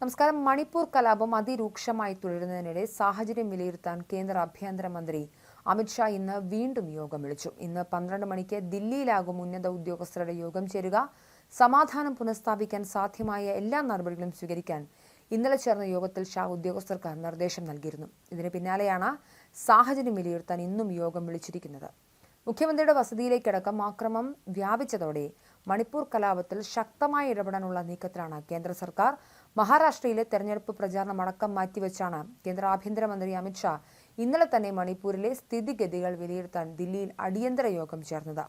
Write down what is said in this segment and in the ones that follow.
നമസ്കാരം. മണിപ്പൂർ കലാപം അതിരൂക്ഷമായി തുടരുന്നതിനിടെ സാഹചര്യം വിലയിരുത്താൻ കേന്ദ്ര ആഭ്യന്തരമന്ത്രി അമിത്ഷാ ഇന്ന് വീണ്ടും യോഗം വിളിച്ചു. ഇന്ന് പന്ത്രണ്ട് മണിക്ക് ദില്ലിയിലാകും ഉന്നത ഉദ്യോഗസ്ഥരുടെ യോഗം ചേരുക. സമാധാനം പുനഃസ്ഥാപിക്കാൻ സാധ്യമായ എല്ലാ നടപടികളും സ്വീകരിക്കാൻ ഇന്നലെ ചേർന്ന യോഗത്തിൽ ഷാ ഉദ്യോഗസ്ഥർക്ക് നിർദ്ദേശം നൽകിയിരുന്നു. ഇതിന് പിന്നാലെയാണ് സാഹചര്യം വിലയിരുത്താൻ ഇന്നും യോഗം വിളിച്ചിരിക്കുന്നത്. മുഖ്യമന്ത്രിയുടെ വസതിയിലേക്കടക്കം ആക്രമം വ്യാപിച്ചതോടെ മണിപ്പൂർ കലാപത്തിൽ ശക്തമായി ഇടപെടാനുള്ള നീക്കത്തിലാണ് കേന്ദ്ര സർക്കാർ മഹാരാഷ്ട്രയിലെ തെരഞ്ഞെടുപ്പ് പ്രചാരണം അടക്കം മാറ്റിവെച്ചാണ് കേന്ദ്ര ആഭ്യന്തരമന്ത്രി അമിത്ഷാ ഇന്നലെ തന്നെ മണിപ്പൂരിലെ സ്ഥിതിഗതികൾ വിലയിരുത്താൻ ദില്ലിയിൽ അടിയന്തര യോഗം ചേർന്നത്.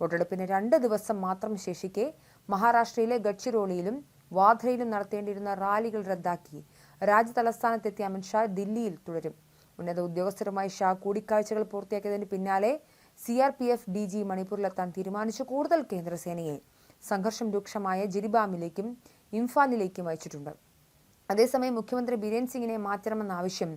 വോട്ടെടുപ്പിന് രണ്ട് ദിവസം മാത്രം ശേഷിക്കെ മഹാരാഷ്ട്രയിലെ ഗഡ്ചിറോളിയിലും വാധയിലും നടത്തേണ്ടിയിരുന്ന റാലികൾ റദ്ദാക്കി രാജ്യതലസ്ഥാനത്തെത്തിയ അമിത്ഷാ ദില്ലിയിൽ തുടരും. ഉന്നത ഉദ്യോഗസ്ഥരുമായി ഷാ കൂടിക്കാഴ്ചകൾ പൂർത്തിയാക്കിയതിന് പിന്നാലെ C R P F D G മണിപ്പൂരിലെത്താൻ തീരുമാനിച്ചു കൂടുതൽ കേന്ദ്രസേനയെ. സംഘർഷം രൂക്ഷമായ ജിരിബാമിലേക്കും ഇംഫാലിലേക്കും അയച്ചിട്ടുണ്ട് അതേസമയം മുഖ്യമന്ത്രി ബിരേൻ സിംഗിനെ മാറ്റണമെന്ന ആവശ്യം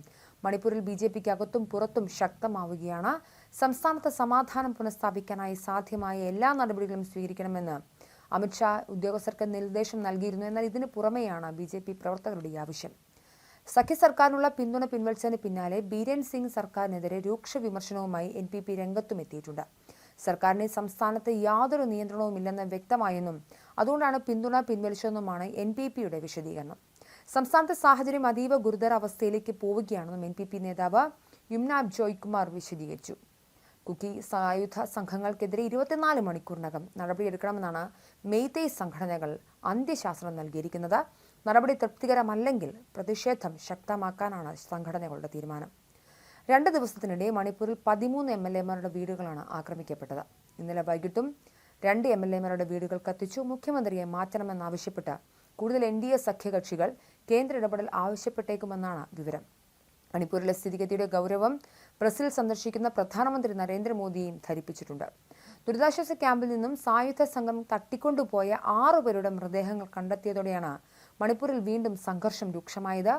മണിപ്പൂരിൽ ബി ജെ പിക്ക് അകത്തും പുറത്തും ശക്തമാവുകയാണ്. സംസ്ഥാനത്ത് സമാധാനം പുനഃസ്ഥാപിക്കാനായി സാധ്യമായ എല്ലാ നടപടികളും സ്വീകരിക്കണമെന്ന് അമിത്ഷാ ഉദ്യോഗസ്ഥർക്ക് നിർദ്ദേശം നൽകിയിരുന്നു. എന്നാൽ ഇതിനു പുറമെയാണ് ബി ജെ പി പ്രവർത്തകരുടെ ആവശ്യം. സഖ്യ സർക്കാരിനുള്ള പിന്തുണ പിൻവലിച്ചതിന് പിന്നാലെ ബീരൻ സിംഗ് സർക്കാരിനെതിരെ രൂക്ഷ വിമർശനവുമായി എൻ പി പി രംഗത്തുമെത്തിയിട്ടുണ്ട്. സർക്കാരിന് സംസ്ഥാനത്ത് യാതൊരു നിയന്ത്രണവുമില്ലെന്ന് വ്യക്തമായെന്നും അതുകൊണ്ടാണ് പിന്തുണ പിൻവലിച്ചതെന്നുമാണ് എൻ പി പിയുടെ വിശദീകരണം. സംസ്ഥാനത്തെ സാഹചര്യം അതീവ ഗുരുതര അവസ്ഥയിലേക്ക് പോവുകയാണെന്നും എൻ പി പി നേതാവ് യുംനാബ് ജോയ്കുമാർ വിശദീകരിച്ചു. കുക്കി സായുധ സംഘങ്ങൾക്കെതിരെ ഇരുപത്തിനാല് മണിക്കൂറിനകം നടപടിയെടുക്കണമെന്നാണ് മെയ്തേ സംഘടനകൾ അന്ത്യശാസ്ത്രം നൽകിയിരിക്കുന്നത്. നടപടി തൃപ്തികരമല്ലെങ്കിൽ പ്രതിഷേധം ശക്തമാക്കാനാണ് സംഘടനകളുടെ തീരുമാനം. രണ്ട് ദിവസത്തിനിടെ മണിപ്പൂരിൽ പതിമൂന്ന് എം എൽ എമാരുടെ വീടുകളാണ് ആക്രമിക്കപ്പെട്ടത്. ഇന്നലെ വൈകിട്ടും രണ്ട് എം എൽ എമാരുടെ വീടുകൾ കത്തിച്ചു മുഖ്യമന്ത്രിയെ മാറ്റണമെന്നാവശ്യപ്പെട്ട് കൂടുതൽ എൻ ഡി എ സഖ്യകക്ഷികൾ കേന്ദ്ര ഇടപെടൽ ആവശ്യപ്പെട്ടേക്കുമെന്നാണ് വിവരം. മണിപ്പൂരിലെ സ്ഥിതിഗതിയുടെ ഗൗരവം ബ്രസീൽ സന്ദർശിക്കുന്ന പ്രധാനമന്ത്രി നരേന്ദ്രമോദിയെയും ധരിപ്പിച്ചിട്ടുണ്ട്. ദുരിതാശ്വാസ ക്യാമ്പിൽ നിന്നും സായുധ സംഘം തട്ടിക്കൊണ്ടുപോയ ആറുപേരുടെ മൃതദേഹങ്ങൾ കണ്ടെത്തിയതോടെയാണ് മണിപ്പൂരിൽ വീണ്ടും സംഘർഷം രൂക്ഷമായത്.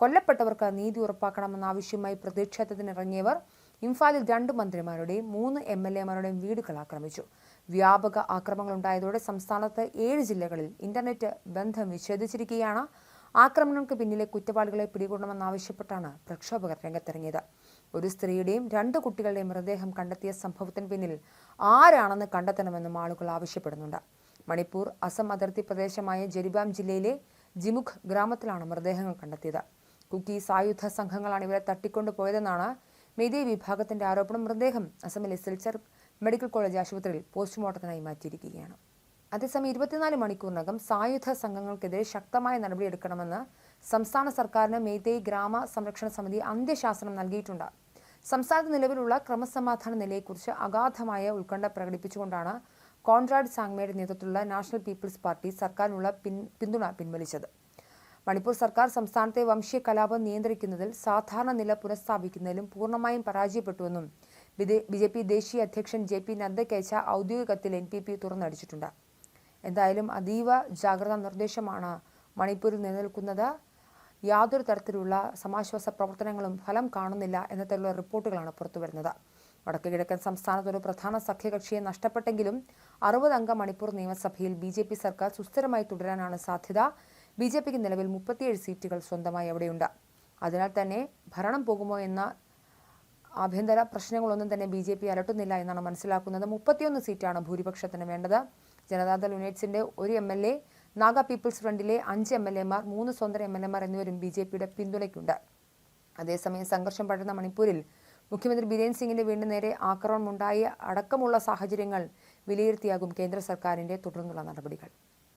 കൊല്ലപ്പെട്ടവർക്ക് നീതി ഉറപ്പാക്കണമെന്ന ആവശ്യമായി പ്രതിഷേധത്തിനിറങ്ങിയവർ ഇംഫാലിൽ രണ്ട് മന്ത്രിമാരുടെയും മൂന്ന് എം എൽ എമാരുടെയും വീടുകൾ ആക്രമിച്ചു. വ്യാപക ആക്രമണങ്ങളുണ്ടായതോടെ സംസ്ഥാനത്ത് ഏഴ് ജില്ലകളിൽ ഇന്റർനെറ്റ് ബന്ധം വിച്ഛേദിച്ചിരിക്കുകയാണ്. ആക്രമണങ്ങൾക്ക് പിന്നിലെ കുറ്റവാളികളെ പിടികൂടണമെന്നാവശ്യപ്പെട്ടാണ് പ്രക്ഷോഭകർ രംഗത്തിറങ്ങിയത്. ഒരു സ്ത്രീയുടെയും രണ്ട് കുട്ടികളുടെയും മൃതദേഹം കണ്ടെത്തിയ സംഭവത്തിന് പിന്നിൽ ആരാണെന്ന് കണ്ടെത്തണമെന്നും ആളുകൾ ആവശ്യപ്പെടുന്നുണ്ട്. മണിപ്പൂർ അസം അതിർത്തി പ്രദേശമായ ജരിബാം ജില്ലയിലെ ജിമുഖ് ഗ്രാമത്തിലാണ് മൃതദേഹങ്ങൾ കണ്ടെത്തിയത്. കുക്കി സായുധ സംഘങ്ങളാണ് ഇവരെ തട്ടിക്കൊണ്ടുപോയതെന്നാണ് മെയ്തേ വിഭാഗത്തിന്റെ ആരോപണം. മൃതദേഹം അസമിലെ സിൽച്ചർ മെഡിക്കൽ കോളേജ് ആശുപത്രിയിൽ പോസ്റ്റ്മോർട്ടത്തിനായി മാറ്റിയിരിക്കുകയാണ്. അതേസമയം ഇരുപത്തിനാല് മണിക്കൂറിനകം സായുധ സംഘങ്ങൾക്കെതിരെ ശക്തമായ നടപടിയെടുക്കണമെന്ന് സംസ്ഥാന സർക്കാരിന് മെയ്തേയ് ഗ്രാമ സംരക്ഷണ സമിതി അന്ത്യശാസനം നൽകിയിട്ടുണ്ട്. സംസ്ഥാനത്ത് നിലവിലുള്ള ക്രമസമാധാന നിലയെക്കുറിച്ച് അഗാധമായ ഉത്കണ്ഠ പ്രകടിപ്പിച്ചുകൊണ്ടാണ് കോൺറാഡ് സാങ്മയുടെ നേതൃത്വത്തിലുള്ള നാഷണൽ പീപ്പിൾസ് പാർട്ടി സർക്കാരിനുള്ള പിന്തുണ പിൻവലിച്ചത്. മണിപ്പൂർ സർക്കാർ സംസ്ഥാനത്തെ വംശീയ കലാപം നിയന്ത്രിക്കുന്നതിൽ സാധാരണ നില പുനഃസ്ഥാപിക്കുന്നതിലും പൂർണമായും പരാജയപ്പെട്ടുവെന്നും ബി ജെ പി ദേശീയ അധ്യക്ഷൻ ജെ പി നദ്ദയ്ക്കയച്ച ഔദ്യോഗിക കത്തിൽ എൻ പി പി തുറന്നടിച്ചിട്ടുണ്ട്. എന്തായാലും അതീവ ജാഗ്രതാ നിർദ്ദേശമാണ് മണിപ്പൂരിൽ നിലനിൽക്കുന്നത്. യാതൊരു തരത്തിലുള്ള സമാശ്വാസ പ്രവർത്തനങ്ങളും ഫലം കാണുന്നില്ല എന്ന തരത്തിലുള്ള റിപ്പോർട്ടുകളാണ് പുറത്തുവരുന്നത് വടക്കു കിഴക്കൻ സംസ്ഥാനത്ത് ഒരു പ്രധാന സഖ്യകക്ഷിയെ നഷ്ടപ്പെട്ടെങ്കിലും അറുപതംഗ മണിപ്പൂർ നിയമസഭയിൽ ബി സർക്കാർ സുസ്ഥിരമായി തുടരാനാണ് സാധ്യത. ബി ജെ പിക്ക് നിലവിൽ മുപ്പത്തിയേഴ് സീറ്റുകൾ സ്വന്തമായി അവിടെയുണ്ട്. അതിനാൽ തന്നെ ഭരണം പോകുമോ എന്ന ആഭ്യന്തര പ്രശ്നങ്ങളൊന്നും തന്നെ ബി ജെ പി അലട്ടുന്നില്ല എന്നാണ് മനസ്സിലാക്കുന്നത്. മുപ്പത്തിയൊന്ന് സീറ്റാണ് ഭൂരിപക്ഷത്തിന് വേണ്ടത്. ജനതാദൾ യുണൈറ്റ്സിന്റെ ഒരു M L A Naga People's ഫ്രണ്ടിലെ അഞ്ച് എം എൽ എമാർ മൂന്ന് സ്വതന്ത്ര എം എൽ എമാർ എന്നിവരും ബി ജെ പിയുടെ പിന്തുണയ്ക്കുണ്ട്. അതേസമയം സംഘർഷം പടരുന്ന മണിപ്പൂരിൽ മുഖ്യമന്ത്രി ബിരേൻ സിംഗിന്റെ വീടിന് നേരെ ആക്രമണമുണ്ടായി. അടക്കമുള്ള സാഹചര്യങ്ങൾ വിലയിരുത്തിയാകും കേന്ദ്ര സർക്കാരിന്റെ തുടർന്നുള്ള നടപടികൾ.